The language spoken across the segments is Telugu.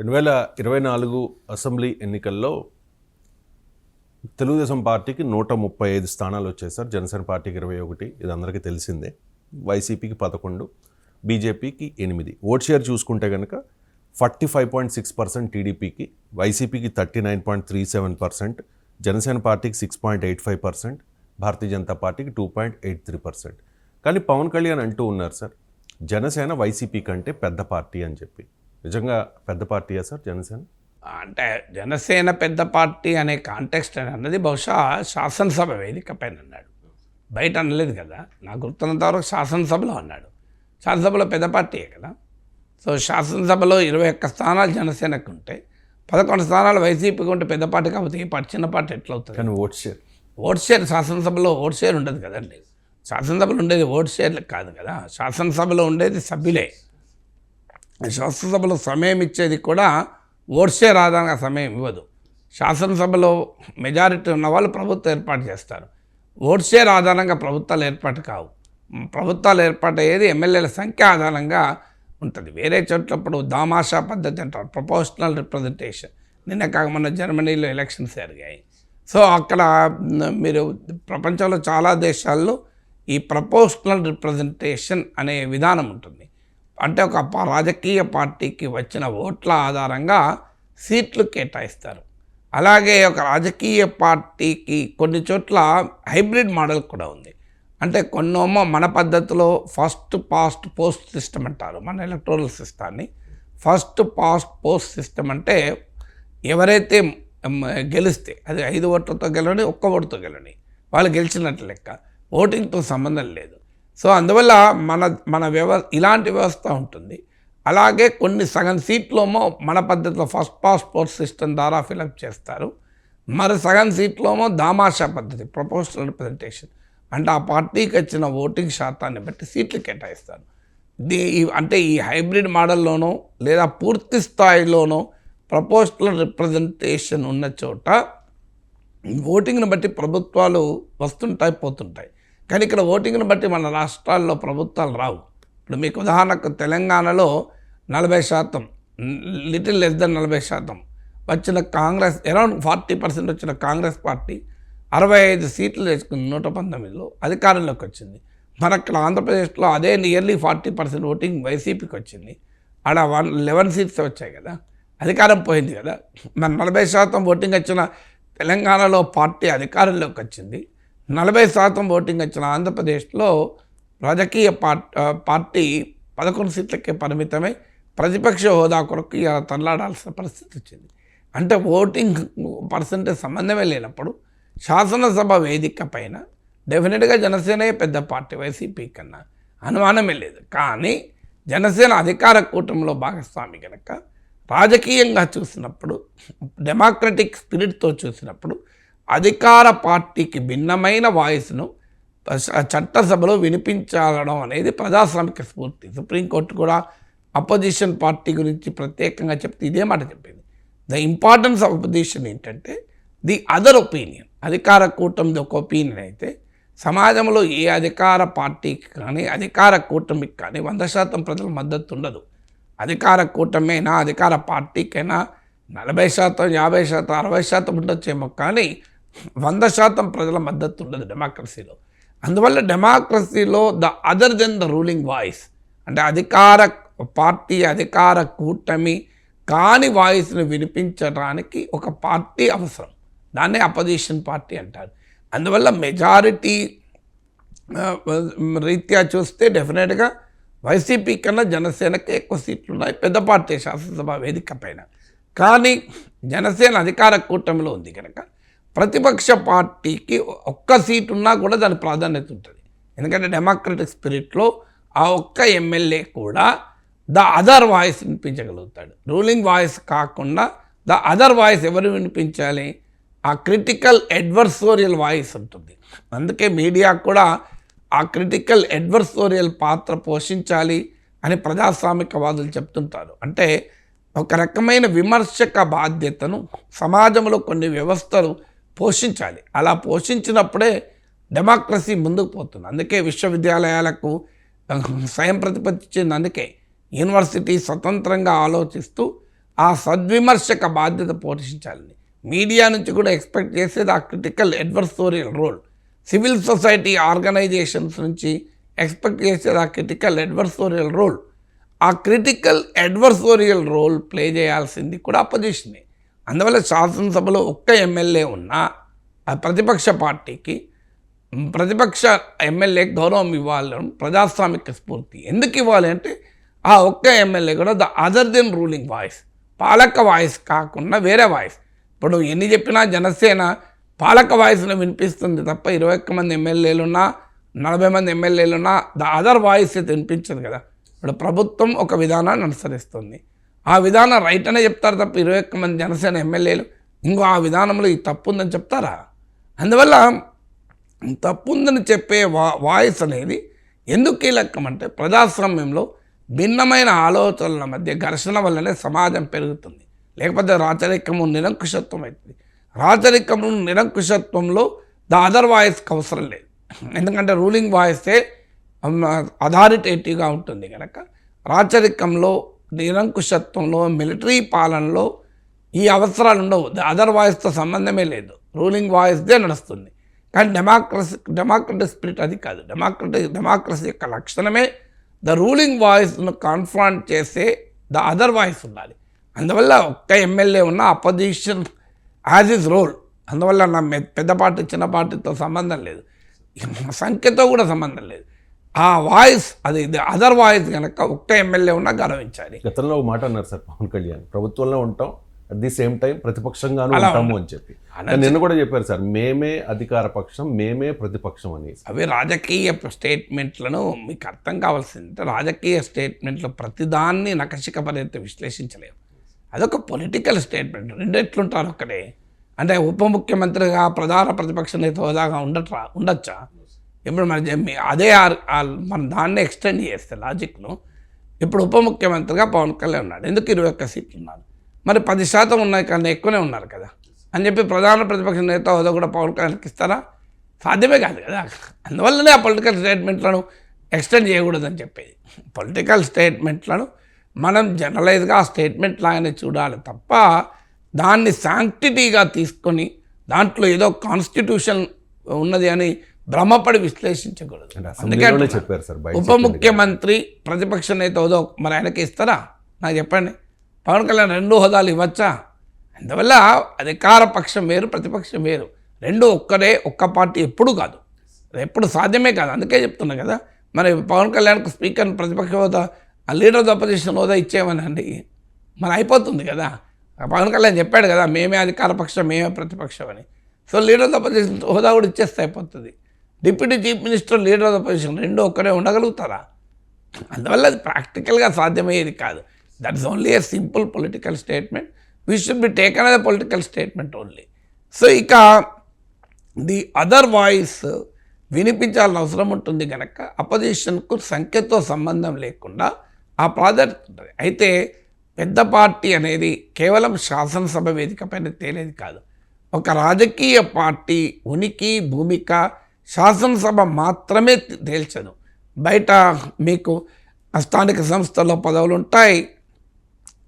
రెండు వేల ఇరవై నాలుగు అసెంబ్లీ ఎన్నికల్లో తెలుగుదేశం పార్టీకి నూట ముప్పై ఐదు స్థానాలు వచ్చాయి సార్. జనసేన పార్టీకి ఇరవై ఒకటి ఇది అందరికీ తెలిసిందే. వైసీపీకి పదకొండు బీజేపీకి ఎనిమిది. ఓట్ షేర్ చూసుకుంటే కనుక forty five point six percent టీడీపీకి వైసీపీకి thirty nine point three seven percent Janasena పార్టీకి six point eight five percent Bharatiya Janata పార్టీకి two point eight three percent. కానీ పవన్ కళ్యాణ్ అంటూ ఉన్నారు సార్ జనసేన వైసీపీ కంటే పెద్ద పార్టీ అని చెప్పి. నిజంగా పెద్ద పార్టీయా సార్ జనసేన? అంటే జనసేన పెద్ద పార్టీ అనే కాంటెక్స్ట్ అన్నది బహుశా శాసనసభ వేదిక పైన అన్నాడు. బయట అనలేదు కదా. నాకు గుర్తున్నంత వరకు శాసనసభలో అన్నాడు. శాసనసభలో పెద్ద పార్టీయే కదా. సో శాసనసభలో ఇరవై ఒక్క స్థానాలు జనసేనకు ఉంటే పదకొండు స్థానాలు వైసీపీకి ఉంటే పెద్ద పార్టీ కాకపోతే ఈ పార్టీ చిన్న పార్టీ ఎట్లా అవుతుంది కానీ ఓట్ షేర్. ఓట్ షేర్ శాసనసభలో ఓట్ షేర్ ఉండదు కదండి. శాసనసభలో ఉండేది ఓట్ షేర్లు కాదు కదా. శాసనసభలో ఉండేది సభ్యులే. శాసనసభలో సమయం ఇచ్చేది కూడా ఓడ్సే రాదానికి సమయం ఇవ్వదు. శాసనసభలో మెజారిటీ ఉన్న వాళ్ళు ప్రభుత్వం ఏర్పాటు చేస్తారు. ఓట్సే ఆధారంగా ప్రభుత్వాలు ఏర్పాటు కావు. ప్రభుత్వాలు ఏర్పాటు అయ్యేది ఎమ్మెల్యేల సంఖ్య ఆధారంగా ఉంటుంది. వేరే చోట్ల ఇప్పుడు దామాషా పద్ధతి అంటారు. Proportional representation. నిన్న కాక జర్మనీలో ఎలక్షన్స్ జరిగాయి. సో అక్కడ మీరు ప్రపంచంలో చాలా దేశాల్లో ఈ ప్రపోర్షనల్ రిప్రజెంటేషన్ అనే విధానం ఉంటుంది. అంటే ఒక రాజకీయ పార్టీకి వచ్చిన ఓట్ల ఆధారంగా సీట్లు కేటాయిస్తారు. అలాగే ఒక రాజకీయ పార్టీకి కొన్ని చోట్ల హైబ్రిడ్ మోడల్ కూడా ఉంది. అంటే కొన్నేమో మన పద్ధతిలో ఫస్ట్ పాస్ట్ పోస్ట్ సిస్టమ్ అంటారు మన ఎలక్ట్రల్ సిస్టాన్ని. ఫస్ట్ పాస్ట్ పోస్ట్ సిస్టమ్ అంటే ఎవరైతే గెలిస్తే అది ఐదు ఓట్లతో గెలవని ఒక్క ఓటుతో గెలవని వాళ్ళు గెలిచినట్టు లెక్క. ఓటింగ్తో సంబంధం లేదు. సో అందువల్ల మన మన వ్యవ ఇలాంటి వ్యవస్థ ఉంటుంది. అలాగే కొన్ని సగం సీట్లోమో మన పద్ధతిలో ఫస్ట్ పాస్పోర్ట్ సిస్టమ్ ద్వారా ఫిలప్ చేస్తారు. మరి సగం సీట్లోమో దామాషా పద్ధతి ప్రపోజల్ రిప్రజెంటేషన్. అంటే ఆ పార్టీకి వచ్చిన ఓటింగ్ శాతాన్ని బట్టి సీట్లు కేటాయిస్తారు. దీ అంటే ఈ హైబ్రిడ్ మోడల్లోనో లేదా పూర్తి స్థాయిలోనో ప్రపోజల్ రిప్రజెంటేషన్ ఉన్న చోట ఓటింగ్ని బట్టి ప్రభుత్వాలు వస్తుంటాయి పోతుంటాయి. కానీ ఇక్కడ ఓటింగ్ని బట్టి మన రాష్ట్రాల్లో ప్రభుత్వాలు రావు. ఇప్పుడు మీకు ఉదాహరణకు తెలంగాణలో నలభై శాతం లిటిల్ లెస్ దెన్ నలభై శాతం వచ్చిన కాంగ్రెస్ అరౌండ్ ఫార్టీ పర్సెంట్ వచ్చిన కాంగ్రెస్ పార్టీ అరవై ఐదు సీట్లు తెచ్చుకుంది నూట పంతొమ్మిదిలో అధికారంలోకి వచ్చింది. మన ఇక్కడ ఆంధ్రప్రదేశ్లో అదే నియర్లీ ఫార్టీ పర్సెంట్ ఓటింగ్ వైసీపీకి వచ్చింది. ఆడ వన్ లెవెన్ సీట్స్ వచ్చాయి కదా అధికారం పోయింది కదా. మన నలభై శాతం ఓటింగ్ వచ్చిన తెలంగాణలో పార్టీ అధికారంలోకి వచ్చింది. నలభై శాతం ఓటింగ్ వచ్చిన ఆంధ్రప్రదేశ్లో రాజకీయ పార్టీ పదకొండు సీట్లకే పరిమితమై ప్రతిపక్ష హోదా కొరకు ఇలా తల్లాడాల్సిన పరిస్థితి వచ్చింది. అంటే ఓటింగ్ పర్సంటేజ్ సంబంధమే లేనప్పుడు శాసనసభ వేదిక పైన డెఫినెట్గా జనసేనే పెద్ద పార్టీ వైసీపీ కన్నా అనుమానమే లేదు. కానీ జనసేన అధికార కూటమిలో భాగస్వామి కనుక రాజకీయంగా చూసినప్పుడు డెమోక్రటిక్ స్పిరిట్తో చూసినప్పుడు అధికార పార్టీకి భిన్నమైన వాయిస్ను చట్టసభలో వినిపించాలడం అనేది ప్రజాస్వామిక స్ఫూర్తి. సుప్రీంకోర్టు కూడా అపోజిషన్ పార్టీ గురించి ప్రత్యేకంగా చెప్తే ఇదే మాట చెప్పింది. ద ఇంపార్టెన్స్ ఆఫ్ అపోజిషన్ ఏంటంటే ది అదర్ ఒపీనియన్ అధికార కూటమిది ఒక ఒపీనియన్ అయితే సమాజంలో ఏ అధికార పార్టీకి కానీ అధికార కూటమికి కానీ వంద శాతం ప్రజల మద్దతు ఉండదు. అధికార కూటమైనా అధికార పార్టీకైనా నలభై శాతం యాభై శాతం అరవై శాతం ఉండొచ్చేమో కానీ వంద శాతం ప్రజల మద్దతు ఉండదు డెమోక్రసీలో. అందువల్ల డెమోక్రసీలో the other than the ruling voice. అంటే అధికార పార్టీ అధికార కూటమి కాని వాయిస్ని వినిపించడానికి ఒక పార్టీ అవసరం. దాన్నే అపోజిషన్ పార్టీ అంటారు. అందువల్ల మెజారిటీ రీత్యా చూస్తే డెఫినెట్గా వైసీపీ కన్నా జనసేనకే ఎక్కువ సీట్లు ఉన్నాయి పెద్ద పార్టీ శాసనసభ వేదిక పైన. కానీ జనసేన అధికార కూటమిలో ఉంది కనుక ప్రతిపక్ష పార్టీకి ఒక్క సీటు ఉన్నా కూడా దాని ప్రాధాన్యత ఉంటుంది. ఎందుకంటే డెమోక్రటిక్ స్పిరిట్లో ఆ ఒక్క ఎమ్మెల్యే కూడా ద అదర్ వాయిస్ వినిపించగలుగుతాడు. రూలింగ్ వాయిస్ కాకుండా ద అదర్ వాయిస్ ఎవరు వినిపించాలి? ఆ క్రిటికల్ అడ్వర్సోరియల్ వాయిస్ ఉంటుంది. అందుకే మీడియా కూడా ఆ క్రిటికల్ అడ్వర్సోరియల్ పాత్ర పోషించాలి అని ప్రజాస్వామికవాదులు చెప్తుంటారు. అంటే ఒక రకమైన విమర్శక బాధ్యతను సమాజంలో కొన్ని వ్యవస్థలు పోషించాలి. అలా పోషించినప్పుడే డెమోక్రసీ ముందుకు పోతుంది. అందుకే విశ్వవిద్యాలయాలకు స్వయం ప్రతిపత్తి ఇచ్చింది అందుకే. యూనివర్సిటీ స్వతంత్రంగా ఆలోచిస్తూ ఆ సద్విమర్శక బాధ్యత పోషించాలని. మీడియా నుంచి కూడా ఎక్స్పెక్ట్ చేసేది ఆ critical adversarial role. Civil society organizations నుంచి ఎక్స్పెక్ట్ చేసేది ఆ క్రిటికల్ అడ్వర్సోరియల్ రోల్. ఆ క్రిటికల్ అడ్వర్సోరియల్ రోల్ ప్లే చేయాల్సింది కూడా అపోజిషనే. అందువల్ల శాసనసభలో ఒక్క ఎమ్మెల్యే ఉన్నా ఆ ప్రతిపక్ష పార్టీకి ప్రతిపక్ష ఎమ్మెల్యే గౌరవం ఇవ్వాలి ప్రజాస్వామిక స్ఫూర్తి ఎందుకు ఇవ్వాలి అంటే ఆ ఒక్క ఎమ్మెల్యే కూడా the other than ruling voice పాలక వాయిస్ కాకుండా వేరే వాయిస్. ఇప్పుడు ఎన్ని చెప్పినా జనసేన పాలక వాయిస్ను వినిపిస్తుంది తప్ప ఇరవై ఒక్క మంది ఎమ్మెల్యేలున్నా నలభై మంది ఎమ్మెల్యేలున్నా ద అదర్ వాయిస్ అయితే వినిపించదు కదా. ఇప్పుడు ప్రభుత్వం ఒక విధానాన్ని అనుసరిస్తుంది. ఆ విధానం రైట్ అనే చెప్తారు తప్ప ఇరవై ఒక్క మంది జనసేన ఎమ్మెల్యేలు. ఇంకో ఆ విధానంలో ఈ తప్పు ఉందని చెప్తారా? అందువల్ల తప్పుందని చెప్పే వా వాయిస్ అనేది ఎందుకు కీలకం అంటే ప్రజాస్వామ్యంలో భిన్నమైన ఆలోచనల మధ్య ఘర్షణ వల్లనే సమాజం పెరుగుతుంది. లేకపోతే రాచరికము నిరంకుశత్వం అవుతుంది. రాచరికము నిరంకుశత్వంలో ద అదర్ వాయిస్కి అవసరం లేదు. ఎందుకంటే రూలింగ్ వాయిసే అథారిటేటివ్గా ఉంటుంది కనుక రాచరికంలో నిరంకుశత్వంలో మిలిటరీ పాలనలో ఈ అవసరాలు ఉండవు. అదర్ వాయిస్తో సంబంధమే లేదు. రూలింగ్ వాయిస్దే నడుస్తుంది. కానీ డెమోక్రసీ డెమోక్రటిక్ స్పిరిట్ అది కాదు. డెమోక్రటిక్ డెమోక్రసీ యొక్క లక్షణమే ద రూలింగ్ వాయిస్ను కాన్ఫ్రాంట్ చేసే ద అదర్ వాయిస్ ఉండాలి. అందువల్ల ఒక్క ఎమ్మెల్యే ఉన్న అపోజిషన్ యాజ్ ఇస్ రోల్ అందువల్ల నా పెద్ద పార్టీ చిన్న పార్టీతో సంబంధం లేదు. సంఖ్యతో కూడా సంబంధం లేదు. ఆ వాయిస్ అది అదర్ వాయిస్ కనుక ఒక్క ఎమ్మెల్యే ఉన్నా గౌరవించాలి. గతంలో ఒక మాట అన్నారు సార్ పవన్ కళ్యాణ్ ప్రభుత్వంలో ఉంటాం అట్ ది సేమ్ టైం ప్రతిపక్షంగాను అలా ఉంటాము అని చెప్పి. నిన్న కూడా చెప్పారు సార్ మేమే అధికార పక్షం మేమే ప్రతిపక్షం అని. అవి రాజకీయ స్టేట్మెంట్లను మీకు అర్థం కావాల్సింది రాజకీయ స్టేట్మెంట్లు ప్రతిదాన్ని నకశిక పరిత విశ్లేషించలేము. అదొక పొలిటికల్ స్టేట్మెంట్ రెండు ఎట్లుంటారు ఒక్కడే అంటే ఉప ముఖ్యమంత్రిగా ప్రధాన ప్రతిపక్ష నేత హోదాగా ఉండట్రా ఉండొచ్చా? ఇప్పుడు మన అదే ఆర్- మనం దాన్ని ఎక్స్టెండ్ చేస్తే లాజిక్ను ఇప్పుడు ఉప ముఖ్యమంత్రిగా పవన్ కళ్యాణ్ ఉన్నాడు. ఎందుకు ఇరవై ఒక్క సీట్లు ఉన్నారు? మరి పది శాతం ఉన్నాయి కన్నా ఎక్కువనే ఉన్నారు కదా. అని చెప్పి ప్రధాన ప్రతిపక్ష నేత హోదా కూడా పవన్ కళ్యాణ్కి ఇస్తారా? సాధ్యమే కాదు కదా. అందువల్లనే ఆ పొలిటికల్ స్టేట్మెంట్లను ఎక్స్టెండ్ చేయకూడదని చెప్పేది. పొలిటికల్ స్టేట్మెంట్లను మనం జనరలైజ్గా ఆ స్టేట్మెంట్ లాగానే చూడాలి తప్ప దాన్ని శాంక్టిటీగా తీసుకొని దాంట్లో ఏదో కాన్స్టిట్యూషన్ ఉన్నది అని భ్రమపడి విశ్లేషించకూడదు. అందుకే. చెప్పారు సార్ ఉప ముఖ్యమంత్రి ప్రతిపక్ష నేత హోదా మరి ఆయనకి ఇస్తారా? నాకు చెప్పండి. పవన్ కళ్యాణ్ రెండు హోదాలు ఇవ్వచ్చా? అందువల్ల అధికార పక్షం వేరు ప్రతిపక్షం వేరు. రెండు ఒక్కడే ఒక్క పార్టీ ఎప్పుడు కాదు. ఎప్పుడు సాధ్యమే కాదు. అందుకే చెప్తున్నా కదా. మరి పవన్ కళ్యాణ్కు స్పీకర్ ప్రతిపక్ష హోదా ఆ లీడర్ ఆఫ్ అపోజిషన్ హోదా ఇచ్చేయమనండి మరి అయిపోతుంది కదా. పవన్ కళ్యాణ్ చెప్పాడు కదా మేమే అధికార పక్షం మేమే ప్రతిపక్షం అని. సో లీడర్ ఆఫ్ అపోజిషన్ హోదా కూడా ఇచ్చేస్తే అయిపోతుంది. Deputy chief minister leader of the position రెండు ఒక్కరే ఉండగలుగుతారా? అందువల్ల అది ప్రాక్టికల్గా సాధ్యమయ్యేది కాదు. That is only a simple political statement we should be taken అదే పొలిటికల్ స్టేట్మెంట్ ఓన్లీ సో ఇక ది అదర్ వాయిస్ వినిపించాల్సిన అవసరం ఉంటుంది కనుక అపోజిషన్కు సంఖ్యతో సంబంధం లేకుండా ఆ ప్రాజెక్ట్ ఉంటుంది. అయితే పెద్ద పార్టీ అనేది కేవలం శాసనసభ వేదిక పైన తేలేది కాదు. ఒక రాజకీయ పార్టీ ఉనికి భూమిక శాసనసభ మాత్రమే తేల్చదు. బయట మీకు స్థానిక సంస్థల్లో పదవులు ఉంటాయి.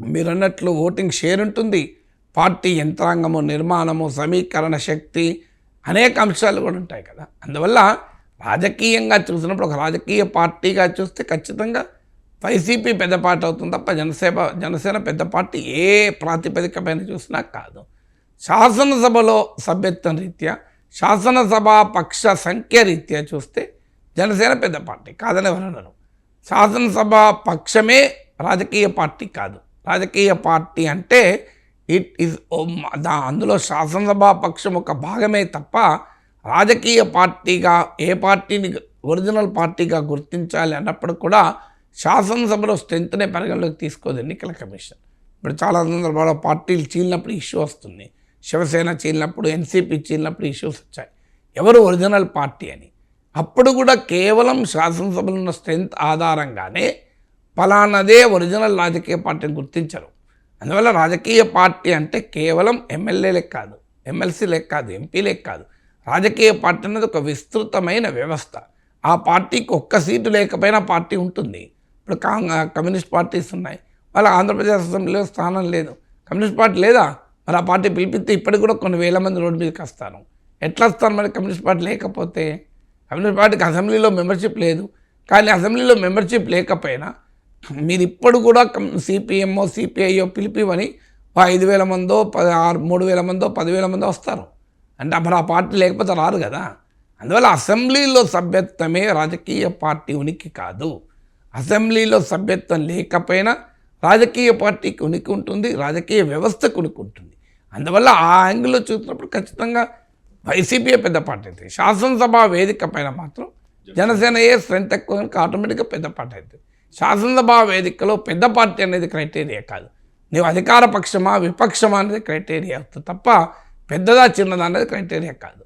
మీరు అన్నట్లు ఓటింగ్ షేర్ ఉంటుంది. పార్టీ యంత్రాంగము నిర్మాణము సమీకరణ శక్తి అనేక అంశాలు కూడా ఉంటాయి కదా. అందువల్ల రాజకీయంగా చూసినప్పుడు ఒక రాజకీయ పార్టీగా చూస్తే ఖచ్చితంగా వైసీపీ పెద్ద పార్టీ అవుతుంది తప్ప జనసేన జనసేన పెద్ద పార్టీ ఏ ప్రాతిపదికపైన చూసినా కాదు. శాసనసభలో సభ్యత్వం రీత్యా శాసనసభా పక్ష సంఖ్య రీత్యా చూస్తే జనసేన పెద్ద పార్టీ కాదని ఎవరన్నారు శాసనసభ పక్షమే రాజకీయ పార్టీ కాదు. రాజకీయ పార్టీ అంటే ఇట్ ఈజ్ దా అందులో శాసనసభ పక్షం ఒక భాగమే తప్ప రాజకీయ పార్టీగా ఏ పార్టీని ఒరిజినల్ పార్టీగా గుర్తించాలి అన్నప్పుడు కూడా శాసనసభలో స్ట్రెంత్నే పరిగణలోకి తీసుకోదు ఎన్నికల కమిషన్. ఇప్పుడు చాలా సందర్భాల్లో పార్టీలు చీలినప్పుడు ఇష్యూ వస్తుంది. శివసేన చీలినప్పుడు ఎన్సీపీ చీలినప్పుడు ఇష్యూస్ వచ్చాయి. ఎవరు ఒరిజినల్ పార్టీ అని. అప్పుడు కూడా కేవలం శాసనసభలో ఉన్న స్ట్రెంత్ ఆధారంగానే ఫలానదే ఒరిజినల్ రాజకీయ పార్టీని గుర్తించరు. అందువల్ల రాజకీయ పార్టీ అంటే కేవలం ఎమ్మెల్యేలే కాదు ఎమ్మెల్సీలే కాదు ఎంపీలే కాదు. రాజకీయ పార్టీ అనేది ఒక విస్తృతమైన వ్యవస్థ. ఆ పార్టీకి ఒక్క సీటు లేకపోయినా పార్టీ ఉంటుంది. ఇప్పుడు కమ్యూనిస్ట్ పార్టీస్ ఉన్నాయి. వాళ్ళ ఆంధ్రప్రదేశ్ అసెంబ్లీలో స్థానం లేదు. కమ్యూనిస్ట్ పార్టీ లేదా? మరి ఆ పార్టీ పిలిపిస్తే ఇప్పటికి కూడా కొన్ని వేల మంది రోడ్డు మీదకి వస్తారు ఎట్లా వస్తారు మరి కమ్యూనిస్ట్ పార్టీ లేకపోతే? కమ్యూనిస్ట్ పార్టీకి అసెంబ్లీలో మెంబర్షిప్ లేదు. కానీ అసెంబ్లీలో మెంబర్షిప్ లేకపోయినా మీరు ఇప్పుడు కూడా సిపిఎంఓ సిపిఐఓ పిలిపివని ఐదు వేల మందో పది ఆరు మూడు వేల మందో పదివేల మందో వస్తారు. అంటే మరి ఆ పార్టీ లేకపోతే రారు కదా. అందువల్ల అసెంబ్లీలో సభ్యత్వమే రాజకీయ పార్టీ ఉనికి కాదు. అసెంబ్లీలో సభ్యత్వం లేకపోయినా రాజకీయ పార్టీకి ఉనికి ఉంటుంది రాజకీయ వ్యవస్థకు ఉనికి ఉంటుంది. అందువల్ల ఆ యాంగిల్లో చూసినప్పుడు ఖచ్చితంగా వైసీపీ పెద్ద పార్టీ అవుతుంది శాసనసభ వేదిక పైన మాత్రం జనసేనయే స్ట్రెంత్ ఎక్కువ కనుక ఆటోమేటిక్గా పెద్ద పార్టీ అవుతుంది శాసనసభ వేదికలో పెద్ద పార్టీ అనేది క్రైటీరియా కాదు. నీవు అధికార పక్షమా విపక్షమా అనేది క్రైటీరియా అవుతుంది తప్ప పెద్దదా చిన్నదా అనేది క్రైటీరియా కాదు.